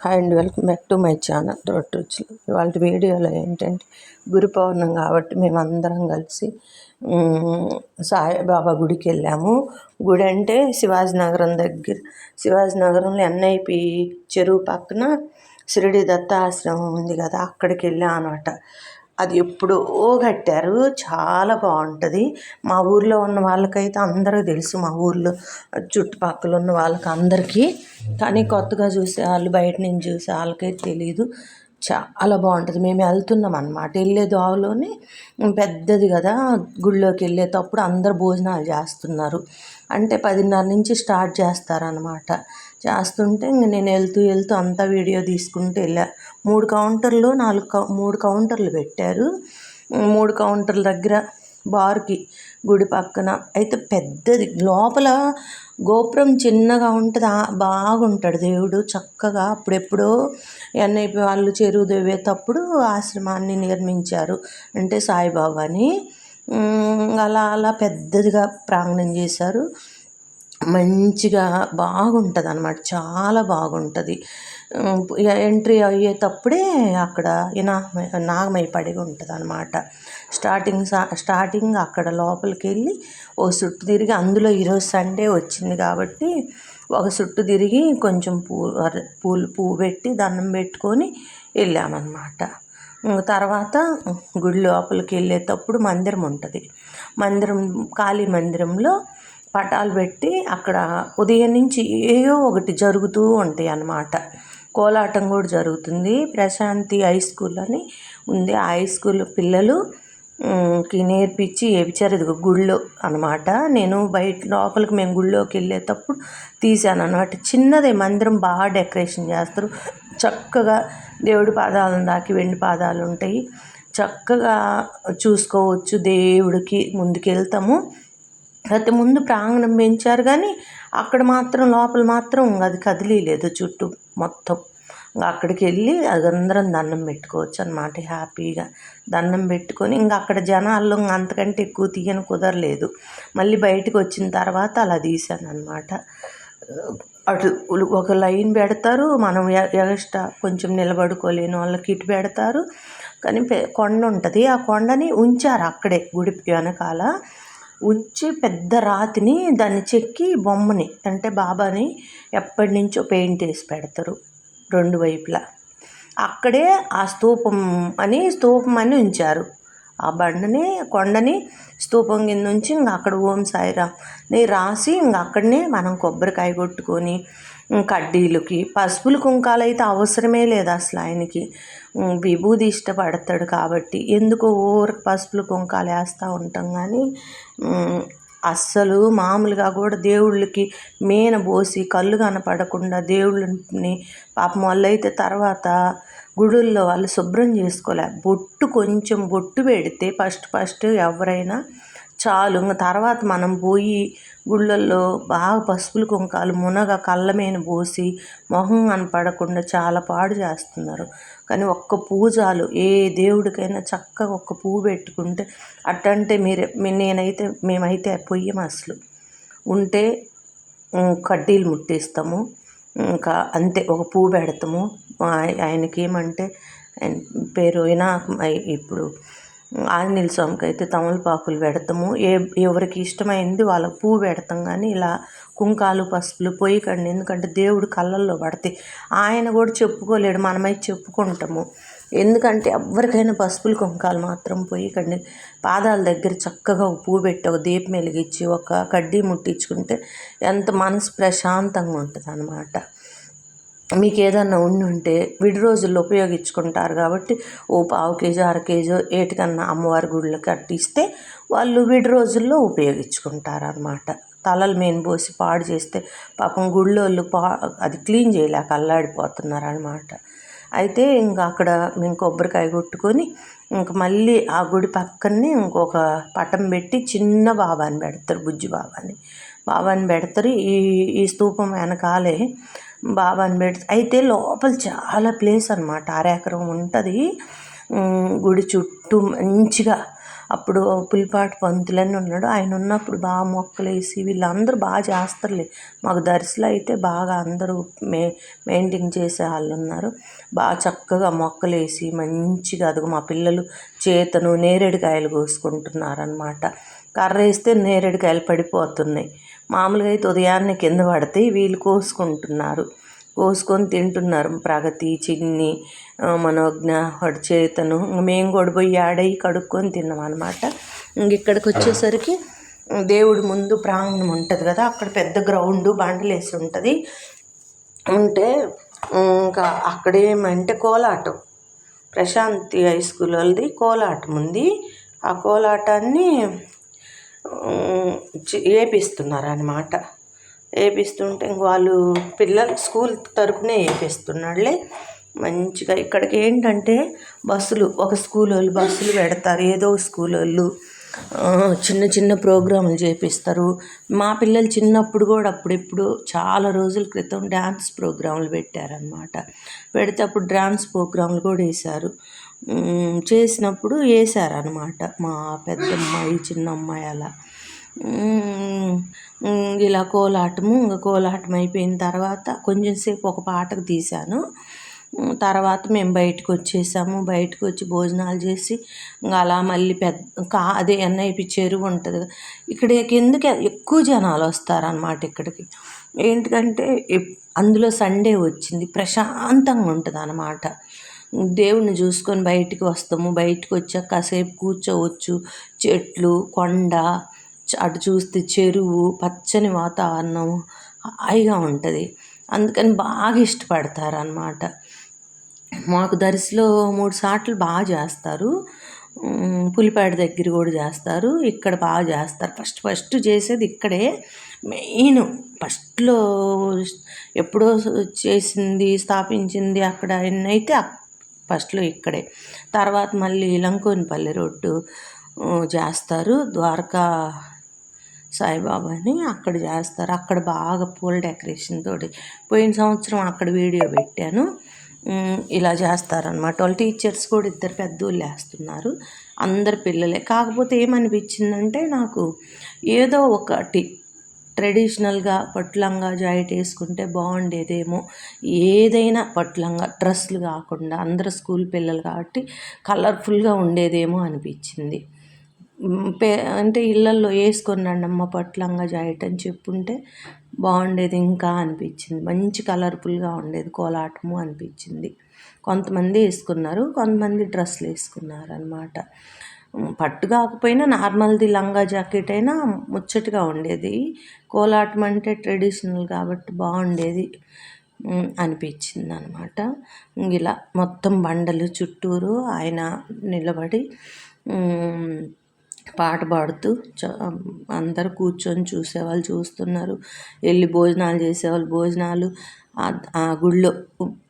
Hi and welcome back to my channel road రుచులు. ఇవాళ వీడియోలో ఏంటంటే గురు పౌర్ణం కాబట్టి మేమందరం కలిసి సాయిబాబా గుడికి వెళ్ళాము. గుడి అంటే శివాజీనగరం దగ్గర. శివాజీనగరంలో ఎన్ఐపి చెరువు పక్కన షిరిడి దత్తాశ్రమం ఉంది కదా అక్కడికి వెళ్ళాం అనమాట అది ఎప్పుడో కట్టారు. చాలా బాగుంటుంది. మా ఊర్లో ఉన్న వాళ్ళకైతే అందరూ తెలుసు. మా ఊర్లో చుట్టుపక్కల ఉన్న వాళ్ళకి అందరికీ. కానీ కొత్తగా చూసే వాళ్ళు బయట నుంచి చూసే వాళ్ళకైతే తెలియదు చాలా బాగుంటుంది. మేము వెళ్తున్నాం అనమాట వెళ్ళే దోవలోనే పెద్దది కదా గుళ్ళోకి వెళ్ళేటప్పుడు అందరు భోజనాలు చేస్తున్నారు. అంటే పదిన్నర నుంచి స్టార్ట్ చేస్తారనమాట చేస్తుంటే ఇంక నేను వెళ్తూ వెళ్తూ అంతా వీడియో తీసుకుంటూ వెళ్ళా. మూడు కౌంటర్లు నాలుగు కౌ మూడు కౌంటర్లు పెట్టారు. మూడు కౌంటర్ల దగ్గర బార్కి గుడి పక్కన. అయితే పెద్దది. లోపల గోపురం చిన్నగా ఉంటుంది. బాగుంటాడు దేవుడు చక్కగా. అప్పుడెప్పుడో ఎన్ఐపి వాళ్ళు చెరువు దేవేటప్పుడు ఆశ్రమాన్ని నిర్మించారు. అంటే సాయిబాబాని. అని అలా అలా పెద్దదిగా ప్రాంగణం చేశారు. మంచిగా బాగుంటుంది అనమాట చాలా బాగుంటుంది. ఇక ఎంట్రీ అయ్యేటప్పుడే అక్కడ నాగమై నాగమై పడి ఉంటుంది అనమాట స్టార్టింగ్ సా- స్టార్టింగ్ అక్కడ లోపలికి వెళ్ళి ఓ చుట్టు తిరిగి అందులో ఈరోజు సండే వచ్చింది కాబట్టి ఒక చుట్టు తిరిగి కొంచెం పూ పూలు పువ్వు పెట్టి దండం పెట్టుకొని వెళ్ళామన్నమాట. తర్వాత గుడి లోపలికి వెళ్ళేటప్పుడు మందిరం ఉంటుంది మందిరం కాళీ మందిరంలో పటాలు పెట్టి అక్కడ ఉదయం నుంచి ఏయో ఒకటి జరుగుతూ ఉంటాయి అన్నమాట. కోలాటం కూడా జరుగుతుంది. ప్రశాంతి హై స్కూల్ అని ఉంది. ఆ హై స్కూల్ పిల్లలు కి నేర్పించి ఏపిచ్చారు. ఇది గుళ్ళో అనమాట నేను బయట లోపలికి మేము గుళ్ళోకి వెళ్ళేటప్పుడు తీశాను అనమాట చిన్నదే మందిరం బాగా డెకరేషన్ చేస్తారు. చక్కగా దేవుడి పాదాలను దాకి వెండి పాదాలు ఉంటాయి. చక్కగా చూసుకోవచ్చు దేవుడికి ముందుకెళ్తాము. అయితే ముందు ప్రాంగణం పెంచారు కానీ అక్కడ మాత్రం లోపల మాత్రం అది కదిలీలేదు చుట్టూ మొత్తం. ఇంకా అక్కడికి వెళ్ళి అది అందరం దండం పెట్టుకోవచ్చు అనమాట హ్యాపీగా దండం పెట్టుకొని. ఇంకా అక్కడ జనాల్లో ఇంకా అంతకంటే ఎక్కువ తీయని కుదరలేదు. మళ్ళీ బయటకు వచ్చిన తర్వాత అలా తీశాను అనమాట అటు ఒక లైన్ పెడతారు మనం ఎగస్ట్రా కొంచెం నిలబడుకోలేని వాళ్ళకి ఇటు పెడతారు. కానీ కొండ ఉంటుంది. ఆ కొండని ఉంచారు అక్కడే గుడి వెనకాల. ఉంచి పెద్ద రాతిని దాన్ని చెక్కి బొమ్మని అంటే బాబాని ఎప్పటి నుంచో పెయింట్ వేసి పెడతారు రెండు వైపులా. అక్కడే ఆ స్తూపం అని స్తూపం అని ఉంచారు. ఆ బండని కొండని స్తూపం కింద ఉంచి ఇంక అక్కడ ఓం సాయిరామ్ని రాసి ఇంక అక్కడనే మనం కొబ్బరికాయ కొట్టుకొని కడ్డీలకి పసుపులు కుంకాలు అయితే అవసరమే లేదు అసలు ఆయనకి. విభూది ఇష్టపడతాడు కాబట్టి ఎందుకు ఊరికి పసుపులు కుంకాలు వేస్తూ ఉంటాం కానీ అస్సలు మామూలుగా కూడా దేవుళ్ళకి మేన పోసి కళ్ళు కనపడకుండా దేవుళ్ళని పాపం వాళ్ళు అయితే తర్వాత గుడుల్లో వాళ్ళు శుభ్రం చేసుకోలే. బొట్టు కొంచెం బొట్టు పెడితే ఫస్ట్ ఫస్ట్ ఎవరైనా చాలు ఇంకా తర్వాత మనం పోయి గుళ్ళల్లో బాగా పసుపులు కుంకాలు మునగ కళ్ళ మీద పోసి మొహం కనపడకుండా చాలా పాడు చేస్తున్నారు. కానీ ఒక్క పూజాలు ఏ దేవుడికైనా చక్కగా ఒక్క పువ్వు పెట్టుకుంటే అట్టంటే మీరు నేనైతే మేమైతే పొయ్యం అసలు. ఉంటే కడ్డీలు ముట్టిస్తాము. ఇంకా అంతే ఒక పువ్వు పెడతాము. ఆయ- ఆయనకి ఏమంటే ఆయన పేరు అయినా ఇప్పుడు ఆంజనేయ స్వామికి అయితే తమలపాకులు పెడతాము. ఏ ఎవరికి ఇష్టమైంది వాళ్ళ పువ్వు పెడతాం కానీ ఇలా కుంకాలు పసుపులు పొయ్యకండి ఎందుకంటే దేవుడు కళ్ళల్లో పడతాయి ఆయన కూడా చెప్పుకోలేడు మనమైతే చెప్పుకుంటాము. ఎందుకంటే ఎవరికైనా పసుపులు కుంకాలు మాత్రం పొయ్యకండి పాదాల దగ్గర చక్కగా ఒక పువ్వు పెట్టి ఒక దీపం వెలిగించి ఒక కడ్డీ ముట్టించుకుంటే ఎంత మనసు ప్రశాంతంగా ఉంటుంది అన్నమాట మీకు ఏదన్నా ఉండి ఉంటే విడి రోజుల్లో ఉపయోగించుకుంటారు కాబట్టి ఓ పావు కేజీ అర కేజీ ఏటికన్నా అమ్మవారి గుళ్ళకి అట్టిస్తే వాళ్ళు విడి రోజుల్లో ఉపయోగించుకుంటారు అనమాట తలలు మెయిన్ పోసి పాడు చేస్తే పాపం గుళ్ళోళ్ళు పా అది క్లీన్ చేయలేక అల్లాడిపోతున్నారు అనమాట అయితే ఇంకా అక్కడ మేము కొబ్బరికాయ కొట్టుకొని ఇంక మళ్ళీ ఆ గుడి పక్కనే ఇంకొక పటం పెట్టి చిన్న బాబాని పెడతారు బుజ్జి బాబాని. బాబాని పెడతారు ఈ ఈ స్తూపం వెనకాలే బాబా పెడతారు అయితే లోపల చాలా ప్లేస్ అనమాట ఆరేకరం ఉంటుంది. గుడి చుట్టూ మంచిగా అప్పుడు పులిపాటి పంతులని ఉన్నాడు. ఆయన ఉన్నప్పుడు బాగా మొక్కలు వేసి వీళ్ళందరూ బాగా చేస్తారులే. మాకు దర్శనం అయితే బాగా అందరూ మే మెయింటైన్ చేసే వాళ్ళు ఉన్నారు. బాగా చక్కగా మొక్కలు వేసి మంచిగా అదిగో మా పిల్లలు చేతను నేరేడుకాయలు కోసుకుంటున్నారు అనమాట కర్ర వేస్తే నేరేడుకాయలు పడిపోతున్నాయి. మామూలుగా అయితే ఉదయాన్నే కింద పడితే వీళ్ళు కోసుకుంటున్నారు. కోసుకొని తింటున్నారు. ప్రగతి చిన్ని మనోజ్ఞ వాడి చేతను మేము కూడా పోయి ఆడయి కడుక్కొని తిన్నాం అనమాట ఇక్కడికి వచ్చేసరికి దేవుడి ముందు ప్రాంగణం ఉంటుంది కదా అక్కడ పెద్ద గ్రౌండ్ బండలు వేసి ఉంటుంది. ఉంటే ఇంకా అక్కడేమంటే కోలాటం. ప్రశాంతి హై స్కూల్ వాళ్ళది కోలాటం ఉంది. ఆ కోలాటాన్ని వేపిస్తున్నారు అనమాట వేపిస్తుంటే ఇంక వాళ్ళు పిల్లలు స్కూల్ తరపునే వేపిస్తున్నాడులే మంచిగా ఇక్కడికి ఏంటంటే బస్సులు ఒక స్కూల్ వాళ్ళు బస్సులు పెడతారు ఏదో స్కూల్ వాళ్ళు చిన్న చిన్న ప్రోగ్రాములు చేపిస్తారు. మా పిల్లలు చిన్నప్పుడు కూడా అప్పుడెప్పుడు చాలా రోజుల క్రితం డ్యాన్స్ ప్రోగ్రాములు పెట్టారనమాట పెడితే అప్పుడు డ్యాన్స్ ప్రోగ్రాములు కూడా వేశారు. చేసినప్పుడు వేసారనమాట మా పెద్ద అమ్మాయి చిన్న అమ్మాయి అలా ఇలా కోలాటము ఇంకా కోలాటం అయిపోయిన తర్వాత కొంచెం సేపు ఒక పాటకు తీశాను. తర్వాత మేము బయటకు వచ్చేసాము. బయటకు వచ్చి భోజనాలు చేసి ఇంకా అలా మళ్ళీ పెద్ద కా అదే ఎన్ఐపి చెరువు ఉంటుంది ఇక్కడ కిందకి ఎక్కువ జనాలు వస్తారనమాట ఇక్కడికి. ఏంటంటే అందులో సండే వచ్చింది. ప్రశాంతంగా ఉంటుంది అన్నమాట దేవుణ్ణి చూసుకొని బయటికి వస్తాము. బయటకు వచ్చాక కాసేపు కూర్చోవచ్చు. చెట్లు కొండ అటు చూస్తే చెరువు పచ్చని వాతావరణం హాయిగా ఉంటుంది. అందుకని బాగా ఇష్టపడతారు అన్నమాట మాకు దరిసిలో మూడు సార్లు బాగా చేస్తారు. పులిపేట దగ్గర కూడా చేస్తారు. ఇక్కడ బాగా చేస్తారు. ఫస్ట్ ఫస్ట్ చేసేది ఇక్కడే. మెయిన్ ఫస్ట్లో ఎప్పుడో చేసింది స్థాపించింది అక్కడ ఎన్నైతే ఫస్ట్లో ఇక్కడే. తర్వాత మళ్ళీ లంకోనిపల్లి రోడ్డు చేస్తారు. ద్వారకా సాయిబాబాని అక్కడ చేస్తారు. అక్కడ బాగా పూల డెకరేషన్ తోటి. పోయిన సంవత్సరం అక్కడ వీడియో పెట్టాను. ఇలా చేస్తారనమాట వాళ్ళ టీచర్స్ కూడా ఇద్దరు పెద్దోళ్ళు వేస్తున్నారు. అందరు పిల్లలే. కాకపోతే ఏమనిపించిందంటే నాకు ఏదో ఒకటి ట్రెడిషనల్గా పట్టులంగా జాయిట్ వేసుకుంటే బాగుండేదేమో. ఏదైనా పట్టులంగా డ్రెస్సులు కాకుండా అందరు స్కూల్ పిల్లలు కాబట్టి కలర్ఫుల్గా ఉండేదేమో అనిపించింది. పే అంటే ఇళ్ళల్లో వేసుకొని రండి అమ్మ పట్టులంగా అని చెప్పుంటే బాగుండేది ఇంకా అనిపించింది. మంచి కలర్ఫుల్గా ఉండేది కోలాటము అనిపించింది. కొంతమంది వేసుకున్నారు కొంతమంది డ్రెస్సులు వేసుకున్నారు అనమాట పట్టు కాకపోయినా నార్మల్ది లంగా జాకెట్ అయినా ముచ్చటగా ఉండేది. కోలాటం అంటే ట్రెడిషనల్ కాబట్టి బాగుండేది అనిపించింది అనమాట ఇలా మొత్తం బండలు చుట్టూరు ఆయన నిలబడి పాట పాడుతూ అందరూ కూర్చొని చూసేవాళ్ళు చూస్తున్నారు. వెళ్ళి భోజనాలు చేసేవాళ్ళు భోజనాలు. ఆ గుళ్ళో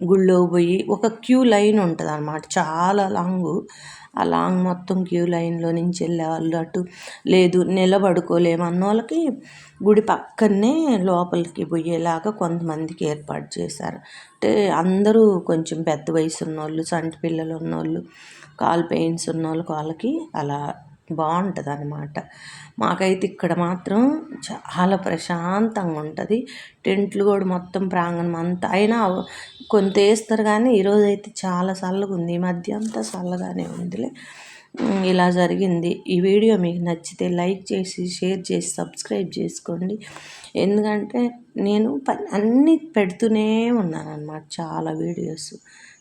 గుళ్ళో పోయి ఒక క్యూ లైన్ ఉంటుంది అనమాట చాలా లాంగు. ఆ లాంగ్ మొత్తం క్యూ లైన్లో నుంచి వెళ్ళేవాళ్ళు అటు లేదు నిలబడుకోలేము అన్న వాళ్ళకి గుడి పక్కనే లోపలికి పోయేలాగా కొంతమందికి ఏర్పాటు చేశారు. అంటే అందరూ కొంచెం పెద్ద వయసు ఉన్నోళ్ళు సంటి పిల్లలు ఉన్నోళ్ళు కాల్ పెయిన్స్ ఉన్నోళ్ళకి వాళ్ళకి అలా బాగుంటుంది అనమాట మాకైతే ఇక్కడ మాత్రం చాలా ప్రశాంతంగా ఉంటుంది. టెంట్లు కూడా మొత్తం ప్రాంగణం అంతా అయినా కొంత వేస్తారు కానీ ఈరోజు అయితే చాలా చల్లగా ఉంది. ఈ మధ్య అంతా చల్లగానే ఉందిలే. ఇలా జరిగింది. ఈ వీడియో మీకు నచ్చితే లైక్ చేసి షేర్ చేసి సబ్స్క్రైబ్ చేసుకోండి. ఎందుకంటే నేను అన్నీ పెడుతూనే ఉన్నాను అనమాట చాలా వీడియోస్.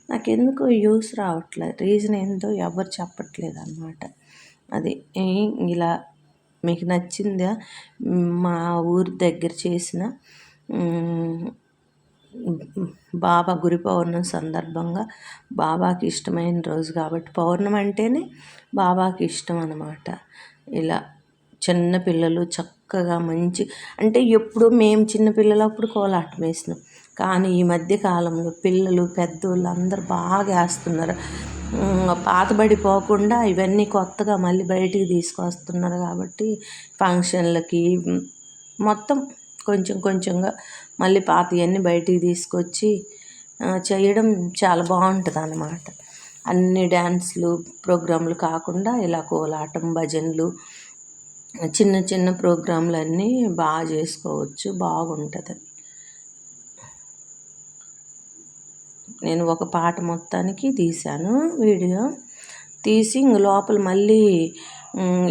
నాకు యూస్ రావట్లేదు రీజన్ ఏంటో ఎవరు చెప్పట్లేదు అనమాట అది. ఇలా మీకు నచ్చిందా? మా ఊరి దగ్గర చేసిన బాబా గురి పౌర్ణమి సందర్భంగా బాబాకి ఇష్టమైన రోజు కాబట్టి పౌర్ణమి అంటేనే బాబాకి ఇష్టం అన్నమాట. ఇలా చిన్న పిల్లలు చక్కగా మంచి అంటే ఎప్పుడు మేము చిన్న పిల్లలప్పుడు కోలాటం వేసినాం. కానీ ఈ మధ్య కాలంలో పిల్లలు పెద్దోళ్ళు అందరు బాగా వేస్తున్నారు. పాతబడిపోకుండా ఇవన్నీ కొత్తగా మళ్ళీ బయటికి తీసుకొస్తున్నారు కాబట్టి ఫంక్షన్లకి మొత్తం కొంచెం కొంచెంగా మళ్ళీ పాతవన్నీ బయటికి తీసుకొచ్చి చేయడం చాలా బాగుంటుంది అన్నమాట. అన్ని డ్యాన్స్లు ప్రోగ్రాంలు కాకుండా ఇలా కోలాటం భజనలు చిన్న చిన్న ప్రోగ్రాంలు అన్నీ బాగా చేసుకోవచ్చు బాగుంటుంది. నేను ఒక పాట మొత్తానికి తీశాను వీడియో తీసి ఇంక లోపల మళ్ళీ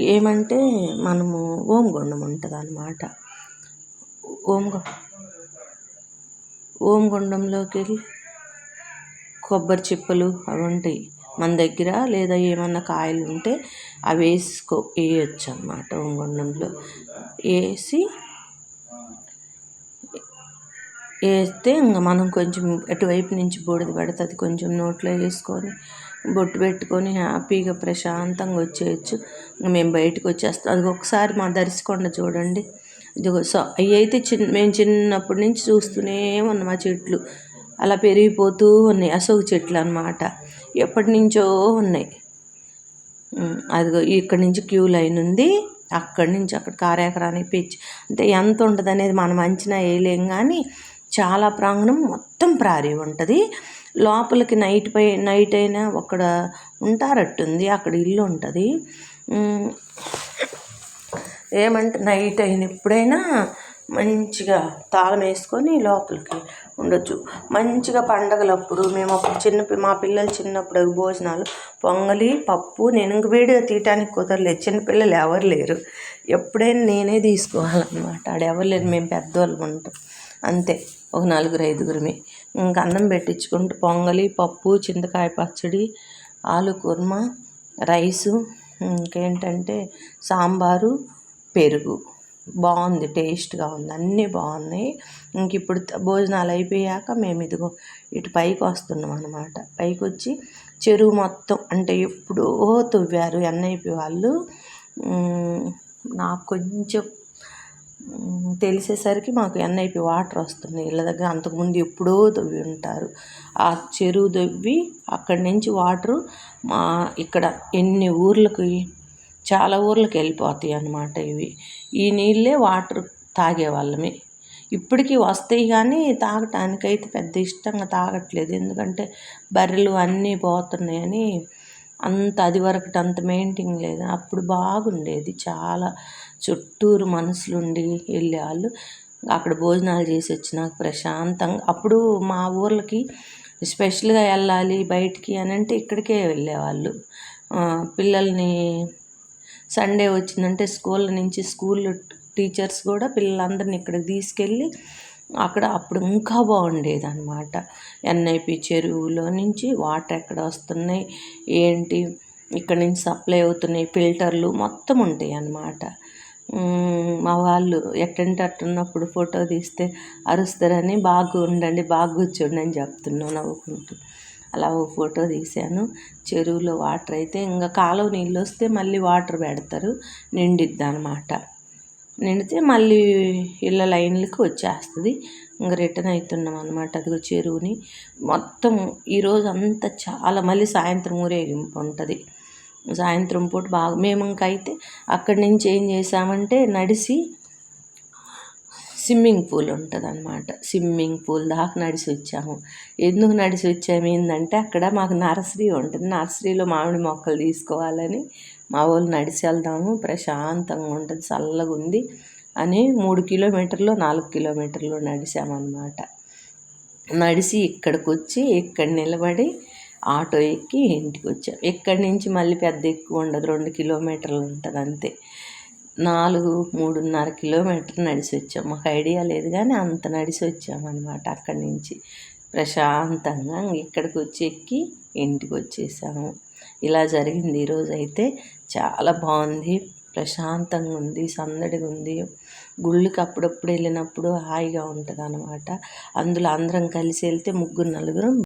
ఏమంటే మనము ఓంగుండం ఉంటుంది అన్నమాట ఓంగు ఓంగుండంలోకి వెళ్ళి కొబ్బరి చిప్పలు అవి ఉంటాయి మన దగ్గర లేదా ఏమన్నా కాయలు ఉంటే అవి వేసుకో వేయచ్చు అన్నమాట ఓంగుండంలో వేసి వేస్తే ఇంకా మనం కొంచెం అటువైపు నుంచి బూడిద పడుతుంది కొంచెం నోట్లో వేసుకొని బొట్టు పెట్టుకొని హ్యాపీగా ప్రశాంతంగా వచ్చేయచ్చు. మేము బయటకు వచ్చేస్తాం. అది ఒకసారి మా దరిసికొండ చూడండి. ఇదిగో సో అవి అయితే చిన్న మేము చిన్నప్పటి నుంచి చూస్తూనే ఉన్నాం ఆ చెట్లు. అలా పెరిగిపోతూ ఉన్నాయి. అశోక చెట్లు అనమాట ఎప్పటి నుంచో ఉన్నాయి. అదిగో ఇక్కడి నుంచి క్యూ లైన్ ఉంది. అక్కడి నుంచి అక్కడ కారేకరానికి పిచ్చి అంటే ఎంత ఉంటుంది అనేది మనం అంచనా వేయలేం కానీ చాలా ప్రాంగణం మొత్తం ప్రారీ ఉంటుంది. లోపలికి నైట్ పై నైట్ అయినా అక్కడ ఉంటారట్టుంది అక్కడ ఇల్లు ఉంటుంది. ఏమంటే నైట్ అయిన ఎప్పుడైనా మంచిగా తాళం వేసుకొని లోపలికి ఉండొచ్చు. మంచిగా పండగలప్పుడు మేము అప్పుడు చిన్న మా పిల్లలు చిన్నప్పుడు భోజనాలు పొంగలి పప్పు నేను ఇంక వీడియో తీయటానికి కుదరలేదు. చిన్నపిల్లలు ఎవరు లేరు. ఎప్పుడైనా నేనే తీసుకోవాలన్నమాట. ఆడ ఎవరు లేరు. మేము పెద్దవాళ్ళు ఉంటాం. అంతే. ఒక నలుగురు ఐదుగురిమి. ఇంక అన్నం పెట్టించుకుంటూ పొంగలి పప్పు చింతకాయ పచ్చడి ఆలు కుర్మా రైసు ఇంకేంటంటే సాంబారు పెరుగు. బాగుంది టేస్ట్గా ఉంది. అన్నీ బాగున్నాయి. ఇంక ఇప్పుడు భోజనాలు అయిపోయాక మేము ఇదిగో ఇటు పైకి వస్తున్నాం అనమాట పైకి వచ్చి చెరువు మొత్తం అంటే ఎప్పుడో తవ్వారు ఎన్ఐపి వాళ్ళు. నాకు కొంచెం తెలిసేసరికి మాకు ఎన్ఐపి వాటర్ వస్తున్నాయి ఇళ్ళ దగ్గర అంతకుముందు ఎప్పుడో తవ్వి ఉంటారు. ఆ చెరువు తవ్వి అక్కడి నుంచి వాటరు మా ఇక్కడ ఎన్ని ఊర్లకి చాలా ఊర్లకి వెళ్ళిపోతాయి అన్నమాట ఇవి. ఈ నీళ్ళే వాటర్ తాగేవాళ్ళమే ఇప్పటికీ వస్తాయి కానీ తాగటానికైతే పెద్ద ఇష్టంగా తాగట్లేదు. ఎందుకంటే బర్రెలు అన్నీ పోతున్నాయని అంత అది వరకు అంత మెయింటైన్ లేదు. అప్పుడు బాగుండేది చాలా. చుట్టూరు మనుషులుండి వెళ్ళేవాళ్ళు అక్కడ భోజనాలు చేసి వచ్చినాక ప్రశాంతంగా అప్పుడు మా ఊర్లకి స్పెషల్గా వెళ్ళాలి బయటికి అని అంటే ఇక్కడికే వెళ్ళేవాళ్ళు. పిల్లల్ని సండే వచ్చిందంటే స్కూల్ నుంచి స్కూల్ టీచర్స్ కూడా పిల్లలందరిని ఇక్కడికి తీసుకెళ్ళి అక్కడ అప్పుడు ఇంకా బాగుండేది అనమాట ఎన్ఐపి చెరువులో నుంచి వాటర్ ఎక్కడ వస్తున్నాయి ఏంటి ఇక్కడ నుంచి సప్లై అవుతున్నాయి ఫిల్టర్లు మొత్తం ఉంటాయి అన్నమాట మా వాళ్ళు ఎట్టంటే అట్టున్నప్పుడు ఫోటో తీస్తే అరుస్తారని బాగా ఉండండి బాగా కూర్చోండి అని చెప్తున్నాను నవ్వుకుంటూ. అలా ఓ ఫోటో తీశాను. చెరువులో వాటర్ అయితే ఇంకా కాలువ నీళ్ళు వస్తే మళ్ళీ వాటర్ పెడతారు నిండిద్ది అనమాట నిండితే మళ్ళీ ఇళ్ళ లైన్లకి వచ్చేస్తుంది. ఇంకా రిటర్న్ అవుతున్నాం అనమాట అదిగో చెరువుని. మొత్తం ఈరోజు అంతా చాలా మళ్ళీ సాయంత్రం ఊరేగింపు ఉంటుంది. సాయంత్రం పూట బాగా మేము ఇంకైతే అక్కడి నుంచి ఏం చేసామంటే నడిచి స్విమ్మింగ్ పూల్ ఉంటుంది అనమాట స్విమ్మింగ్ పూల్ దాకా నడిచి వచ్చాము. ఎందుకు నడిచి వచ్చాము? ఏంటంటే అక్కడ మాకు నర్సరీ ఉంటుంది. నర్సరీలో మామిడి మొక్కలు తీసుకోవాలని మా వాళ్ళు నడిచి వెళ్దాము. ప్రశాంతంగా ఉంటుంది. చల్లగా ఉంది అని మూడు కిలోమీటర్లు నాలుగు కిలోమీటర్లు నడిచామన్నమాట నడిచి ఇక్కడికి వచ్చి ఇక్కడ నిలబడి ఆటో ఎక్కి ఇంటికి వచ్చాం. ఇక్కడి నుంచి మళ్ళీ పెద్ద ఎక్కువ ఉండదు రెండు కిలోమీటర్లు ఉంటుంది అంతే. నాలుగు మూడున్నర కిలోమీటర్ నడిచి వచ్చాం. మాకు ఐడియా లేదు కానీ అంత నడిచి వచ్చామన్నమాట అక్కడి నుంచి. ప్రశాంతంగా ఇక్కడికి వచ్చి ఎక్కి ఇంటికి వచ్చేసాము. ఇలా జరిగింది. ఈరోజు అయితే చాలా బాగుంది. ప్రశాంతంగా ఉంది సందడిగా ఉంది. గుళ్ళకి అప్పుడప్పుడు వెళ్ళినప్పుడు హాయిగా ఉంటుంది అనమాట అందులో అందరం కలిసి వెళ్తే ముగ్గురు నలుగురం